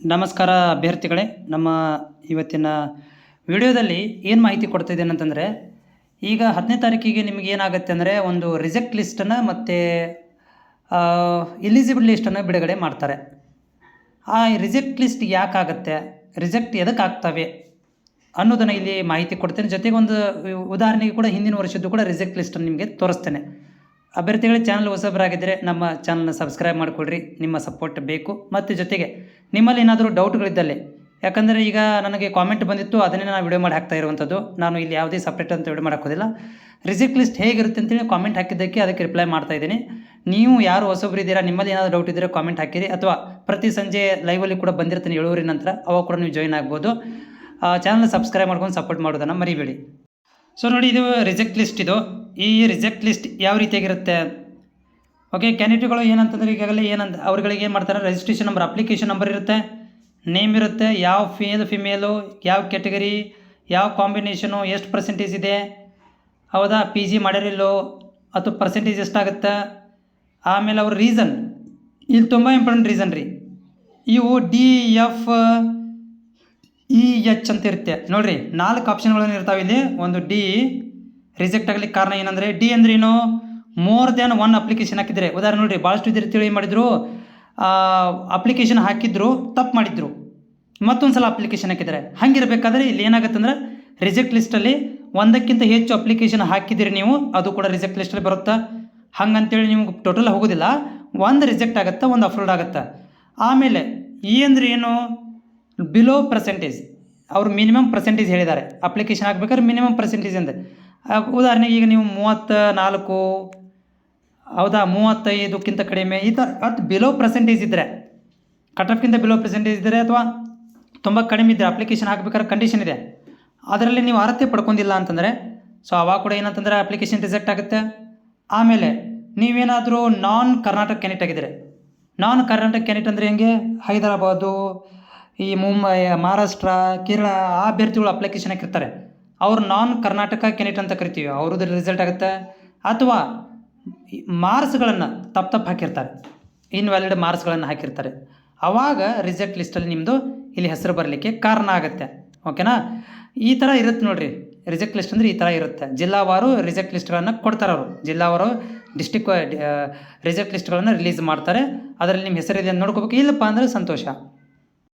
ನಮಸ್ಕಾರ ಅಭ್ಯರ್ಥಿಗಳೇ, ನಮ್ಮ ಇವತ್ತಿನ ವಿಡಿಯೋದಲ್ಲಿ ಏನು ಮಾಹಿತಿ ಕೊಡ್ತಾ ಇದ್ದೇನೆ ಅಂತಂದರೆ, ಈಗ ಹತ್ತನೇ ತಾರೀಕಿಗೆ ನಿಮಗೆ ಏನಾಗುತ್ತೆ ಅಂದರೆ ಒಂದು ರಿಜೆಕ್ಟ್ ಲಿಸ್ಟನ್ನು ಮತ್ತು ಇಲಿಜಿಬಲ್ ಲಿಸ್ಟನ್ನು ಬಿಡುಗಡೆ ಮಾಡ್ತಾರೆ. ಆ ರಿಜೆಕ್ಟ್ ಲಿಸ್ಟ್ ಯಾಕಾಗತ್ತೆ ರಿಜೆಕ್ಟ್ ಎದಕ್ಕೆ ಆಗ್ತವೆ ಅನ್ನೋದನ್ನು ಇಲ್ಲಿ ಮಾಹಿತಿ ಕೊಡ್ತೇನೆ. ಜೊತೆಗೆ ಒಂದು ಉದಾಹರಣೆಗೆ ಕೂಡ ಹಿಂದಿನ ವರ್ಷದ್ದು ಕೂಡ ರಿಜೆಕ್ಟ್ ಲಿಸ್ಟನ್ನು ನಿಮಗೆ ತೋರಿಸ್ತೇನೆ. ಅಭ್ಯರ್ಥಿಗಳ ಚಾನಲ್ ಹೊಸಬರಾಗಿದ್ದರೆ ನಮ್ಮ ಚಾನಲ್ನ ಸಬ್ಸ್ಕ್ರೈಬ್ ಮಾಡಿಕೊಡ್ರಿ ನಿಮ್ಮ ಸಪೋರ್ಟ್ ಬೇಕು. ಮತ್ತು ಜೊತೆಗೆ, ನಿಮ್ಮಲ್ಲಿ ಏನಾದರೂ ಡೌಟ್ಗಳಿದ್ದಲ್ಲಿ, ಯಾಕಂದರೆ ಈಗ ನನಗೆ ಕಾಮೆಂಟ್ ಬಂದಿತ್ತು, ಅದನ್ನೇ ನಾನು ವಿಡಿಯೋ ಮಾಡಿ ಹಾಕ್ತಾ ಇರುವಂಥದ್ದು. ನಾನು ಇಲ್ಲಿ ಯಾವುದೇ ಸಪ್ರೇಟ್ ಅಂತ ವಿಡಿಯೋ ಮಾಡೋಕ್ಕೋದಿಲ್ಲ. ರಿಜೆಕ್ಟ್ ಲಿಸ್ಟ್ ಹೇಗಿರುತ್ತೆ ಅಂತೇಳಿ ಕಾಮೆಂಟ್ ಹಾಕಿದ್ದಕ್ಕೆ ಅದಕ್ಕೆ ರಿಪ್ಲೈ ಮಾಡ್ತಾ ಇದ್ದೀನಿ. ನೀವು ಯಾರು ಹೊಸಬ್ರು ಇದ್ದೀರಾ ನಿಮ್ಮಲ್ಲಿ ಏನಾದರೂ ಡೌಟ್ ಇದ್ದರೆ ಕಾಮೆಂಟ್ ಹಾಕಿರಿ. ಅಥವಾ ಪ್ರತಿ ಸಂಜೆ ಲೈವಲ್ಲಿ ಕೂಡ ಬಂದಿರ್ತೀನಿ ಏಳುವರಿ ನಂತರ, ಅವಾಗ ಕೂಡ ನೀವು ಜಾಯ್ನ್ ಆಗ್ಬೋದು. ಚಾನಲ್ ಸಬ್ಸ್ಕ್ರೈಬ್ ಮಾಡ್ಕೊಂಡು ಸಪೋರ್ಟ್ ಮಾಡೋದನ್ನು ಮರಿಬೇಡಿ. ಸೊ ನೋಡಿ, ಇದು ರಿಜೆಕ್ಟ್ ಲಿಸ್ಟ್ ಇದು. ಈ ರಿಜೆಕ್ಟ್ ಲಿಸ್ಟ್ ಯಾವ ರೀತಿಯಾಗಿರುತ್ತೆ? ಓಕೆ ಕ್ಯಾಂಡಿಡೇಟ್ಗಳು ಏನಂತಂದ್ರೆ ಈಗಾಗಲೇ ಏನಂತ ಅವ್ರುಗಳಿಗೆ ಏನು ಮಾಡ್ತಾರೆ? ರಿಜಿಸ್ಟ್ರೇಷನ್ ನಂಬರ್ ಅಪ್ಲಿಕೇಶನ್ ನಂಬರ್ ಇರುತ್ತೆ. ನೇಮ್ ಇರುತ್ತೆ. ಯಾವ ಫೇಲ್ ಫಿಮೇಲು ಯಾವ ಕ್ಯಾಟಗರಿ ಯಾವ ಕಾಂಬಿನೇಷನು ಎಷ್ಟು ಪರ್ಸೆಂಟೇಜ್ ಇದೆ? ಹೌದಾ? ಪಿ ಜಿ ಮಾಡಿರಿಲ್ಲೋ ಅಥವಾ ಪರ್ಸೆಂಟೇಜ್ ಎಷ್ಟಾಗುತ್ತೆ? ಆಮೇಲೆ ಅವ್ರ ರೀಸನ್ ಇಲ್ಲಿ ತುಂಬ ಇಂಪಾರ್ಟೆಂಟ್ ರೀಸನ್ ರೀ. ಇವು ಡಿ ಎಫ್ ಇ ಎಚ್ ಅಂತ ಇರುತ್ತೆ. ನೋಡಿರಿ, ನಾಲ್ಕು ಆಪ್ಷನ್ಗಳನ್ನು ಇರ್ತಾವೆ ಇಲ್ಲಿ. ಒಂದು ಡಿ ರಿಜೆಕ್ಟ್ ಆಗ್ಲಿಕ್ಕೆ ಕಾರಣ ಏನಂದರೆ ಡಿ ಅಂದ್ರೆ ಏನು? ಮೋರ್ ದ್ಯಾನ್ ಒನ್ ಅಪ್ಲಿಕೇಶನ್ ಹಾಕಿದ್ರೆ. ಉದಾಹರಣೆ ನೋಡ್ರಿ ಭಾಳಷ್ಟು ವಿದ್ಯಾರ್ಥಿಗಳು ಏನು ಮಾಡಿದ್ರು ಅಪ್ಲಿಕೇಶನ್ ಹಾಕಿದ್ರು ತಪ್ಪು ಮಾಡಿದ್ರು. ಮತ್ತೊಂದು ಸಲ ಅಪ್ಲಿಕೇಶನ್ ಹಾಕಿದ್ದಾರೆ ಹಂಗಿರ್ಬೇಕಾದ್ರೆ ಇಲ್ಲಿ ಏನಾಗುತ್ತಂದ್ರೆ ರಿಜೆಕ್ಟ್ ಲಿಸ್ಟಲ್ಲಿ ಒಂದಕ್ಕಿಂತ ಹೆಚ್ಚು ಅಪ್ಲಿಕೇಶನ್ ಹಾಕಿದಿರಿ ನೀವು ಅದು ಕೂಡ ರಿಜೆಕ್ಟ್ ಲಿಸ್ಟಲ್ಲಿ ಬರುತ್ತಾ? ಹಂಗಂತೇಳಿ ನಿಮ್ಗೆ ಟೋಟಲ್ ಹೋಗೋದಿಲ್ಲ ಒಂದು ರಿಜೆಕ್ಟ್ ಆಗುತ್ತೆ ಒಂದು ಅಪ್ಲೋಡ್ ಆಗುತ್ತೆ? ಆಮೇಲೆ ಈ ಅಂದ್ರೆ ಏನು? ಬಿಲೋ ಪರ್ಸೆಂಟೇಜ್ ಅವರು ಮಿನಿಮಮ್ ಪರ್ಸೆಂಟೇಜ್ ಹೇಳಿದ್ದಾರೆ. ಅಪ್ಲಿಕೇಶನ್ ಹಾಕ್ಬೇಕಾದ್ರೆ ಮಿನಿಮಮ್ ಪರ್ಸೆಂಟೇಜ್ ಅಂದೆ. ಆ, ಉದಾಹರಣೆಗೆ ಈಗ ನೀವು ಮೂವತ್ತ ನಾಲ್ಕು ಹೌದಾ, ಮೂವತ್ತೈದಕ್ಕಿಂತ ಕಡಿಮೆ, ಈ ಥರ ಅದು ಬಿಲೋ ಪರ್ಸೆಂಟೇಜ್ ಇದ್ದರೆ ಕಟ್ ಬಿಲೋ ಪರ್ಸೆಂಟೇಜ್ ಇದ್ದರೆ ಅಥವಾ ತುಂಬ ಕಡಿಮೆ ಇದ್ದರೆ ಅಪ್ಲಿಕೇಶನ್ ಹಾಕ್ಬೇಕಾದ್ರೆ ಕಂಡೀಷನ್ ಇದೆ. ಅದರಲ್ಲಿ ನೀವು ಅರ್ಹತೆ ಪಡ್ಕೊಂಡಿಲ್ಲ ಅಂತಂದರೆ ಸೊ ಅವಾಗ ಕೂಡ ಏನಂತಂದರೆ ಅಪ್ಲಿಕೇಶನ್ ರಿಜೆಕ್ಟ್ ಆಗುತ್ತೆ. ಆಮೇಲೆ ನೀವೇನಾದರೂ ನಾನ್ ಕರ್ನಾಟಕ ಕ್ಯಾನಿಟ್ ಆಗಿದ್ದರೆ ನಾನ್ ಕರ್ನಾಟಕ ಕ್ಯಾನಿಟ್ ಅಂದರೆ ಹೆಂಗೆ? ಹೈದರಾಬಾದು, ಈ ಮುಂಬೈ, ಮಹಾರಾಷ್ಟ್ರ, ಕೇರಳ, ಆ ಅಭ್ಯರ್ಥಿಗಳು ಅಪ್ಲಿಕೇಶನ್ ಹಾಕಿರ್ತಾರೆ. ಅವ್ರು ನಾನ್ ಕರ್ನಾಟಕ ಕ್ಯಾಂಡಿಡೇಟ್ ಅಂತ ಕರಿತೀವಿ ಅವ್ರದ್ದು ರಿಸಲ್ಟ್ ಆಗುತ್ತೆ. ಅಥವಾ ಮಾರ್ಕ್ಸ್ಗಳನ್ನು ತಪ್ಪು ತಪ್ಪು ಹಾಕಿರ್ತಾರೆ ಇನ್ವ್ಯಾಲಿಡ್ ಮಾರ್ಕ್ಸ್ಗಳನ್ನು ಹಾಕಿರ್ತಾರೆ. ಆವಾಗ ರಿಸಲ್ಟ್ ಲಿಸ್ಟಲ್ಲಿ ನಿಮ್ಮದು ಇಲ್ಲಿ ಹೆಸರು ಬರಲಿಕ್ಕೆ ಕಾರಣ ಆಗುತ್ತೆ. ಓಕೆನಾ ಈ ಥರ ಇರುತ್ತೆ ನೋಡಿರಿ. ರಿಜೆಕ್ಟ್ ಲಿಸ್ಟ್ ಅಂದರೆ ಈ ಥರ ಇರುತ್ತೆ. ಜಿಲ್ಲಾವಾರು ರಿಜೆಕ್ಟ್ ಲಿಸ್ಟ್ಗಳನ್ನು ಕೊಡ್ತಾರೆ ಅವರು. ಜಿಲ್ಲಾವಾರು ಡಿಸ್ಟಿಕ್ ರಿಜೆಕ್ಟ್ ಲಿಸ್ಟ್ಗಳನ್ನು ರಿಲೀಸ್ ಮಾಡ್ತಾರೆ. ಅದರಲ್ಲಿ ನಿಮ್ಮ ಹೆಸರಿದೆ ನೋಡ್ಕೋಬೇಕು. ಇಲ್ಲಪ್ಪ ಅಂದರೆ ಸಂತೋಷ.